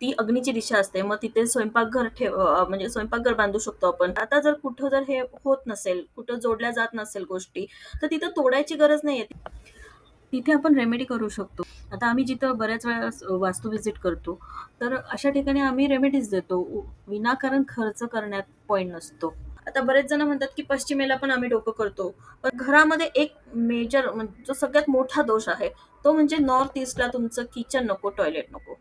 ती अग्नीची दिशा असते. मग तिथे स्वयंपाकघर ठेव म्हणजे स्वयंपाकघर बांधू शकतो आपण. आता जर कुठं जर हे होत नसेल, कुठं जोडल्या जात नसेल गोष्टी, तर तिथं तोडायची गरज नाहीये. तिथे आपण रेमेडी करू शकतो. आता आम्ही जिथं बऱ्याच वेळा वास्तू व्हिजिट करतो, तर अशा ठिकाणी आम्ही रेमेडीज देतो. विनाकारण खर्च करण्यात पॉईंट नसतो. आता बरेच जण म्हणतात, की पश्चिमेला पण आम्ही डोकं करतो. पण घरामध्ये एक मेजर म्हणजे जो सगळ्यात मोठा दोष आहे, तो म्हणजे नॉर्थ ईस्टला तुमचं किचन नको, टॉयलेट नको.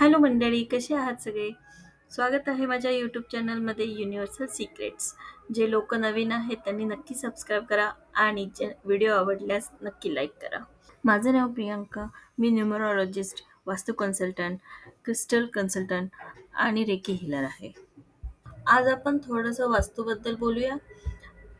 हॅलो मंडळी, कसे आहात सगळे? स्वागत आहे माझ्या यूट्यूब चॅनलमध्ये युनिव्हर्सल सिक्रेट्स. जे लोक नवीन आहेत त्यांनी नक्की सबस्क्राईब करा आणि जे व्हिडिओ आवडल्यास नक्की लाईक करा. माझं नाव प्रियांका. मी numerologist, vastu consultant, crystal consultant आणि रेकी हिलर आहे. आज आपण थोडंसं वास्तूबद्दल बोलूया.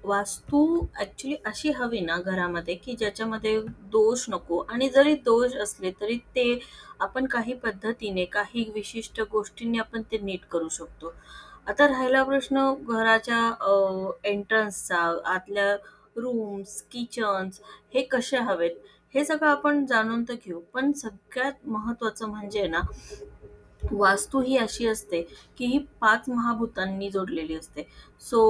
वास्तू ॲक्च्युली अशी हवी ना घरामध्ये, की ज्याच्यामध्ये दोष नको आणि जरी दोष असले तरी ते आपण काही पद्धतीने, काही विशिष्ट गोष्टींनी आपण ते नीट करू शकतो. आता राहिला प्रश्न घराच्या एंट्रन्सचा, आतल्या रूम्स, किचन्स हे कसे हवेत, हे सगळं आपण जाणून तर घेऊ. पण सगळ्यात महत्त्वाचं म्हणजे ना, वास्तू ही अशी असते, की ही पाच महाभूतांनी जोडलेली असते. सो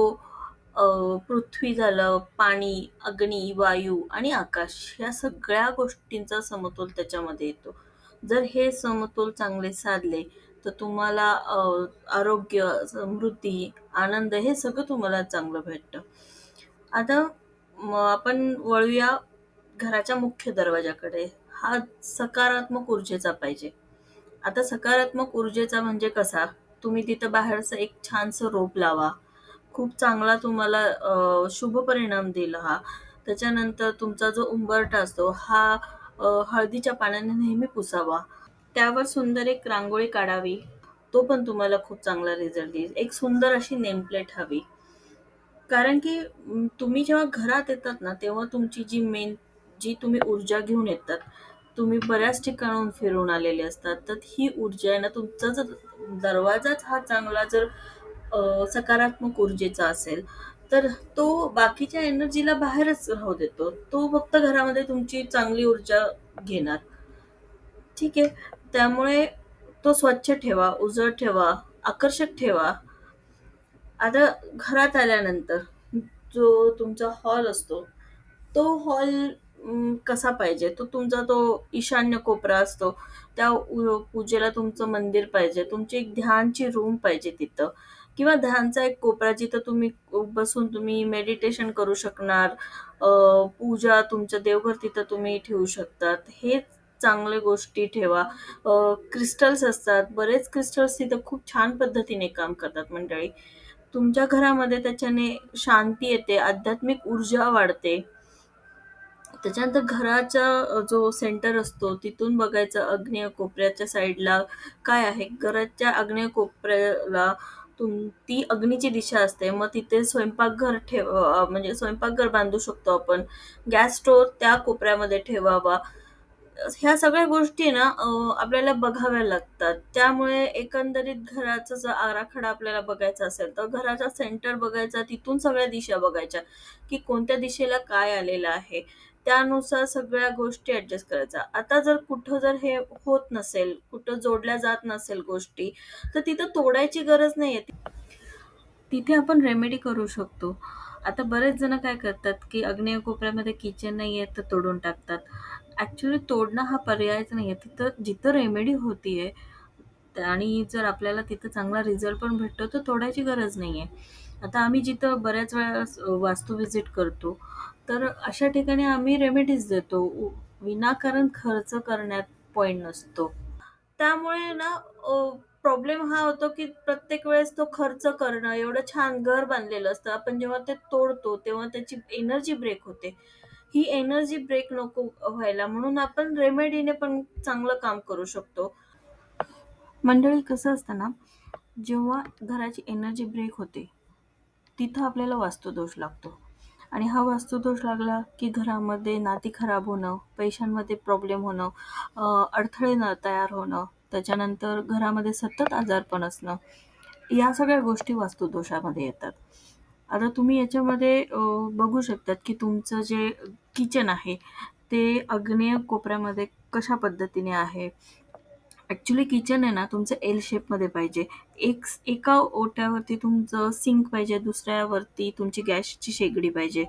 अ, पृथ्वी झालं, पाणी, अग्नी, वायू आणि आकाश या सगळ्या गोष्टींचा समतोल त्याच्यामध्ये येतो. जर हे समतोल चांगले साधले, तर तुम्हाला अ, आरोग्य, समृद्धी, आनंद हे सगळं तुम्हाला चांगलं भेटतं. आता आपण वळूया घराच्या मुख्य दरवाजाकडे. हा सकारात्मक ऊर्जेचा पाहिजे. आता सकारात्मक ऊर्जेचा म्हणजे कसा? तुम्ही तिथं बाहेरचं एक छानसं रोप लावा. खूप चांगला तुम्हाला अ, शुभ परिणाम देईल हा. त्याच्यानंतर तुमचा जो उंबरठा असतो हा अ, हळदीच्या पाण्याने नेहमी पुसावा. त्यावर सुंदर एक रांगोळी काढावी. तो पण तुम्हाला खूप चांगला रिझल्ट देईल. एक सुंदर अशी नेमप्लेट हवी. कारण की अं, तुम्ही जेव्हा घरात येतात ना, तेव्हा तुमची जी मेन जी तुम्ही ऊर्जा घेऊन येतात, तुम्ही बऱ्याच ठिकाणाहून फिरून आलेले असतात. तर ही ऊर्जा आहे ना, तुमचा जर दरवाजाच हा चांगला जर अ, सकारात्मक ऊर्जेचा असेल, तर तो बाकीच्या एनर्जीला बाहेरच राहू देतो. तो फक्त घरामध्ये तुमची चांगली ऊर्जा घेणार. ठीक आहे. त्यामुळे तो स्वच्छ ठेवा, उजळ ठेवा, आकर्षक ठेवा. आता घरात आल्यानंतर जो तुमचा हॉल असतो, तो हॉल अं, कसा पाहिजे? तो तुमचा तो ईशान्य कोपरा असतो. त्या उ पूजेला तुमचं मंदिर पाहिजे. तुमची एक ध्यानची रूम पाहिजे तिथं किंवा ध्यानचा एक कोपरा जिथं तुम्ही बसून तुम्ही मेडिटेशन करू शकणार. अ, पूजा तुमचं देवघर तिथं तुम्ही ठेवू शकतात. हे चांगल्या गोष्टी ठेवा. अ, क्रिस्टल्स असतात. बरेच क्रिस्टल्स तिथं खूप छान पद्धतीने काम करतात मंडळी. तुमच्या घरामध्ये त्याच्याने शांती येते, आध्यात्मिक ऊर्जा वाढते. त्याच्यानंतर घराचा जो सेंटर असतो तिथून बघायचं आग्नेय कोपऱ्याच्या साईडला काय आहे. घराच्या आग्नेय कोपऱ्याला तुम ती अग्नीची दिशा असते. मग तिथे स्वयंपाकघर ठेव म्हणजे स्वयंपाकघर बांधू शकतो आपण. गॅस स्टोव्ह त्या कोपऱ्यामध्ये ठेवावा. ह्या सगळ्या गोष्टी ना आपल्याला बघाव्या लागतात. त्यामुळे एकंदरीत घराचा जर आराखडा आपल्याला बघायचा असेल, तर घराचा सेंटर बघायचा, तिथून सगळ्या दिशा बघायच्या, की कोणत्या दिशेला काय आलेलं आहे. त्यानुसार सगळ्या गोष्टी ऍडजस्ट करायचा आता जर कुठं जर हे होत नसेल, कुठं जोडल्या जात नसेल गोष्टी, तर तिथं तोडायची गरज नाहीये. तिथे आपण रेमेडी करू शकतो. आता बरेच जण काय करतात, की अग्नेय कोपऱ्यामध्ये किचन नाहीये तर तोडून टाकतात. ॲक्च्युअली तोडणं हा पर्यायच नाहीये. तिथं जिथं रेमेडी होतीये आणि जर आपल्याला तिथं चांगला रिझल्ट पण भेटतो, तर तोडायची गरज नाहीये. आता आम्ही जिथं बऱ्याच वेळा वास्तू व्हिजिट करतो, तर अशा ठिकाणी आम्ही रेमेडीज देतो. उ विनाकारण खर्च करण्यात पॉईंट नसतो. त्यामुळे ना प्रॉब्लेम हा होतो, की प्रत्येक वेळेस तो खर्च करणं, एवढं छान घर बांधलेलं असतं. आपण जेव्हा ते तोडतो, तेव्हा त्याची एनर्जी ब्रेक होते. ही एनर्जी ब्रेक नको व्हायला म्हणून आपण रेमेडीने पण चांगलं काम करू शकतो. मंडळी कसं असतं ना, जेव्हा घराची एनर्जी ब्रेक होते, तिथं आपल्याला वास्तुदोष लागतो आणि हा वास्तुदोष लागला, की घरामध्ये नाती खराब होणं, पैशांमध्ये प्रॉब्लेम होणं, अडथळे न तयार होणं, त्याच्यानंतर घरामध्ये सतत आजारपण असणं, या सगळ्या गोष्टी वास्तुदोषामध्ये येतात. आता तुम्ही याच्यामध्ये बघू शकतात, की तुमचं जे किचन आहे, ते आग्नेय कोपऱ्यामध्ये कशा पद्धतीने आहे. ऍक्च्युली किचन आहे ना तुमचं एल शेपमध्ये पाहिजे. एक एका ओट्यावरती तुमचं सिंक पाहिजे, दुसऱ्यावरती तुमची गॅसची शेगडी पाहिजे.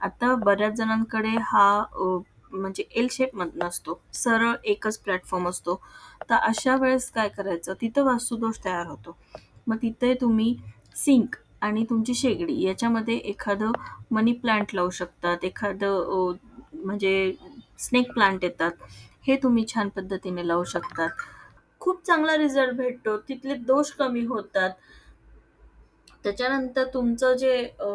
आता बऱ्याच जणांकडे हा अ, म्हणजे एल शेपमध्ये नसतो. सरळ एकच प्लॅटफॉर्म असतो. तर अशा वेळेस काय करायचं, तिथं वास्तुदोष तयार होतो. मग तिथे तुम्ही सिंक आणि तुमची शेगडी याच्यामध्ये एखादं मनी प्लांट लावू शकतात. एखादं अ, म्हणजे स्नेक प्लांट येतात. हे तुम्ही छान पद्धतीने लावू शकतात. खूप चांगला रिझल्ट भेटतो. तिथले दोष कमी होतात. त्याच्यानंतर तुमचं जे अ,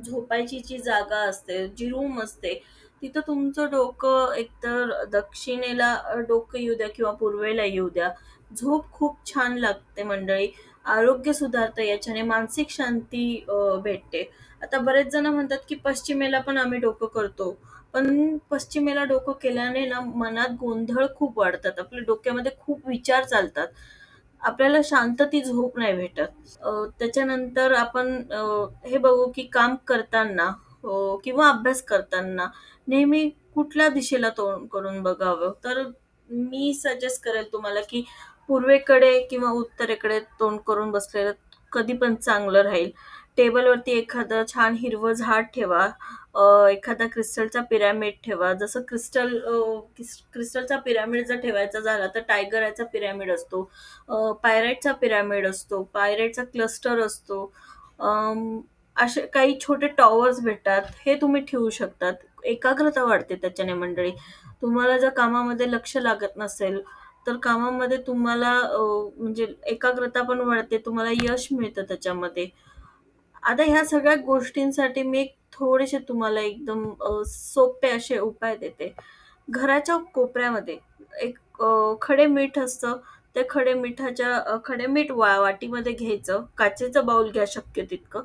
झोपायची जी जागा असते, जी रूम असते, तिथं तुमचं डोकं एकतर दक्षिणेला अ, डोकं येऊ द्या किंवा पूर्वेला येऊ द्या. झोप खूप छान लागते मंडळी. आरोग्य सुधारतं याच्याने, मानसिक शांती अ, भेटते. आता बरेच जण म्हणतात, की पश्चिमेला पण आम्ही डोकं करतो. पण पश्चिमेला डोकं केल्याने ना मनात गोंधळ खूप वाढतात. आपल्या डोक्यामध्ये खूप विचार चालतात. आपल्याला शांतती झोप नाही भेटत. अ, त्याच्यानंतर आपण अ, हे बघू की काम करताना अ, किंवा अभ्यास करताना नेहमी कुठल्या दिशेला तोंड करून बघावं. तर मी सजेस्ट करेल तुम्हाला की पूर्वेकडे किंवा उत्तरेकडे तोंड करून बसलेलं कधी पण चांगलं राहील. टेबलवरती एखादं छान हिरवं झाड ठेवा. एखादा क्रिस्टलचा पिरॅमिड ठेवा. जसं क्रिस्टल क्रिस्टलचा पिरॅमिड जर ठेवायचा झाला तर टायगराचा पिरॅमिड असतो. पायरेटचा पिरॅमिड असतो. पायरेटचा क्लस्टर असतो. असे काही छोटे टॉवर्स भेटतात. हे तुम्ही ठेवू शकतात. एकाग्रता वाढते त्याच्याने मंडळी. तुम्हाला जर कामामध्ये लक्ष लागत नसेल, तर कामामध्ये तुम्हाला म्हणजे एकाग्रता पण वाढते. तुम्हाला यश मिळतं त्याच्यामध्ये. आता ह्या सगळ्या गोष्टींसाठी मी एक थोडेसे तुम्हाला एकदम सोपे असे उपाय देते. घराच्या कोपऱ्यामध्ये एक खडे मीठ असतं. ते खडे मिठाच्या खडे मीठ वा वाटीमध्ये घ्यायचं. काचेचं बाऊल घ्या शक्य तितकं.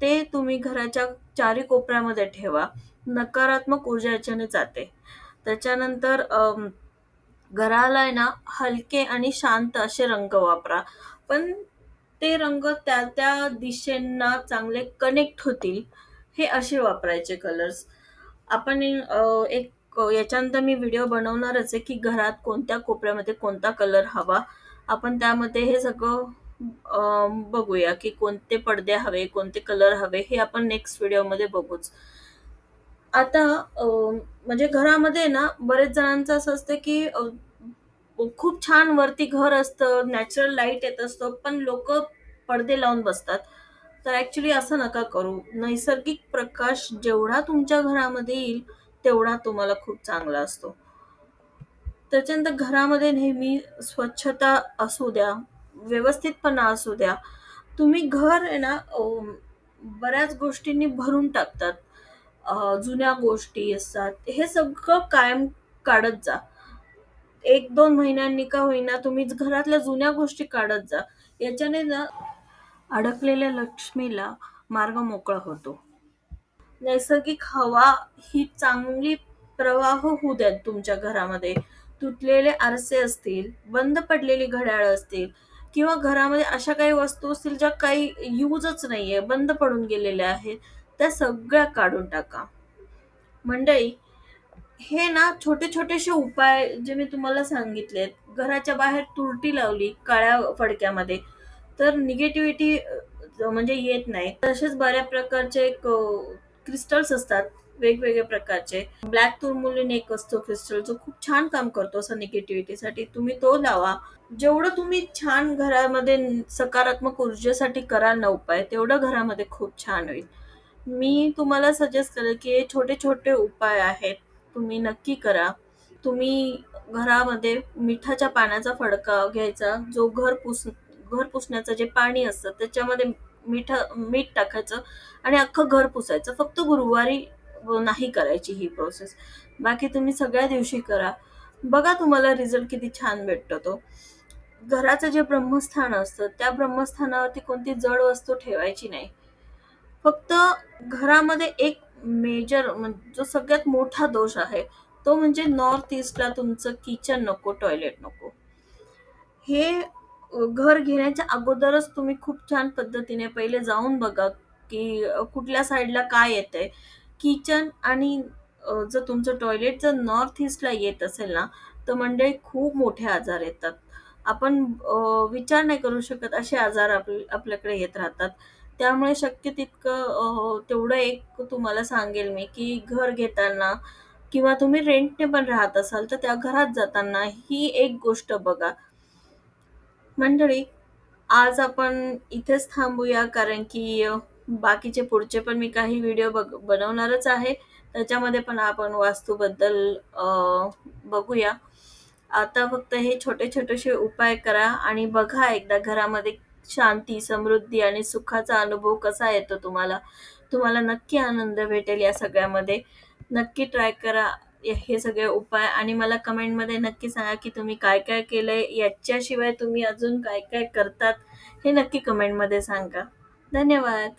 ते तुम्ही घराच्या चारी कोपऱ्यामध्ये ठेवा. नकारात्मक ऊर्जा याच्याने जाते. त्याच्यानंतर घराला आहे ना हलके आणि शांत असे रंग वापरा. पण ते रंग त्या त्या दिशेंना चांगले कनेक्ट होतील, हे असे वापरायचे कलर्स. आपण अ, एक याच्यानंतर मी व्हिडिओ बनवणारच आहे, की घरात कोणत्या कोपऱ्यामध्ये कोणता कलर हवा. आपण त्यामध्ये हे सगळं अ, बघूया, की कोणते पडदे हवे, कोणते कलर हवे, हे आपण नेक्स्ट व्हिडिओमध्ये बघूच. आता म्हणजे घरामध्ये ना बरेच जणांचं असं असतं, की खूप छान वरती घर असतं, नॅचरल लाइट येत असतं, पण लोक पडदे लावून बसतात. तर ॲक्चुअली असं नका करू. नैसर्गिक प्रकाश जेवढा तुमच्या घरामध्ये येईल, तेवढा तुम्हाला खूप चांगला असतो. त्याच्यानंतर घरामध्ये नेहमी स्वच्छता असू द्या, व्यवस्थितपणा असू द्या. तुम्ही घर आहे ना बऱ्याच गोष्टींनी भरून टाकतात. जुन्या गोष्टी असतात. हे सगळं कायम काढत जा. 1-2 महिन्यांनी का होईना तुम्ही घरातल्या जुन्या गोष्टी काढत जा. याच्याने ना अडकलेल्या लक्ष्मीला मार्ग मोकळा होतो. नैसर्गिक हवा ही चांगली प्रवाह होऊ द्यात तुमच्या घरामध्ये. तुटलेले आरसे असतील, बंद पडलेली घड्याळ असतील किंवा घरामध्ये अशा काही वस्तू असतील ज्या काही यूजच नाहीये, बंद पडून गेलेल्या आहेत, त्या सगळ्या काढून टाका. मंडळी, हे ना छोटे-छोटेसे उपाय जे मी तुम्हाला सांगितलेत, घराच्या बाहेर तुरटी लावली काळ्या फडक्यामध्ये, तर निगेटिव्हिटी म्हणजे येत नाही. तसेच बऱ्या प्रकारचे एक क्रिस्टल्स असतात वेगवेगळ्या प्रकारचे. ब्लॅक टूरमोलिन एक असतो क्रिस्टल जो खूप छान काम करतो असं निगेटिव्हिटीसाठी. तुम्ही तो लावा. जेवढं तुम्ही छान घरामध्ये सकारात्मक ऊर्जेसाठी कराल ना उपाय, तेवढं घरामध्ये खूप छान होईल. मी तुम्हाला सजेस्ट करेल, की हे छोटे-छोटे उपाय आहेत. तुम्ही नक्की करा. तुम्ही घरामध्ये मिठाच्या पाण्याचा फडका घ्यायचा, जो घर पुस घर पुसण्याचं जे पाणी असतं त्याच्यामध्ये मीठ मीठ टाकायचं आणि अख्खं घर पुसायचं. फक्त गुरुवारी नाही करायची ही प्रोसेस. बाकी तुम्ही सगळ्या दिवशी करा. बघा तुम्हाला रिझल्ट किती छान भेटतो तो. घराचं जे ब्रह्मस्थान असतं, त्या ब्रह्मस्थानावरती कोणती जड वस्तू ठेवायची नाही. फक्त घरामध्ये एक मेजर म्हणजे जो सगळ्यात मोठा दोष आहे, तो म्हणजे नॉर्थ ईस्टला तुमचं किचन नको, टॉयलेट नको. हे घर घेण्याच्या अगोदरच तुम्ही खूप छान पद्धतीने पहिले जाऊन बघा, की कुठल्या साईडला काय येतंय. किचन आणि जर तुमचं टॉयलेट जर नॉर्थ ईस्टला येत असेल ना, तर मंडळी खूप मोठे आजार येतात. आपण विचार नाही करू शकत असे आजार आप आपल्याकडे येत राहतात. त्यामुळे शक्य तितकं तेवढं एक तुम्हाला सांगेल मी, की घर घेताना किंवा तुम्ही रेंटने पण राहत असाल, तर त्या घरात जाताना ही एक गोष्ट बघा. मंडळी, आज आपण इथेच थांबूया कारण की बाकीचे पुढचे पण मी काही व्हिडिओ बघ बनवणारच आहे. त्याच्यामध्ये पण आपण वास्तूबद्दल अ, बघूया. आता फक्त हे छोटे-छोटेसे उपाय करा आणि बघा एकदा घरामध्ये शांती, समृद्धी आणि सुखाचा अनुभव कसा येतो तुम्हाला. तुम्हाला नक्की आनंद भेटेल या सगळ्यामध्ये. नक्की ट्राय करा हे सगळे उपाय आणि मला कमेंटमध्ये नक्की सांगा, की तुम्ही काय-काय केलंय? याच्याशिवाय तुम्ही अजून काय-काय करतात? हे नक्की कमेंटमध्ये सांगा. धन्यवाद.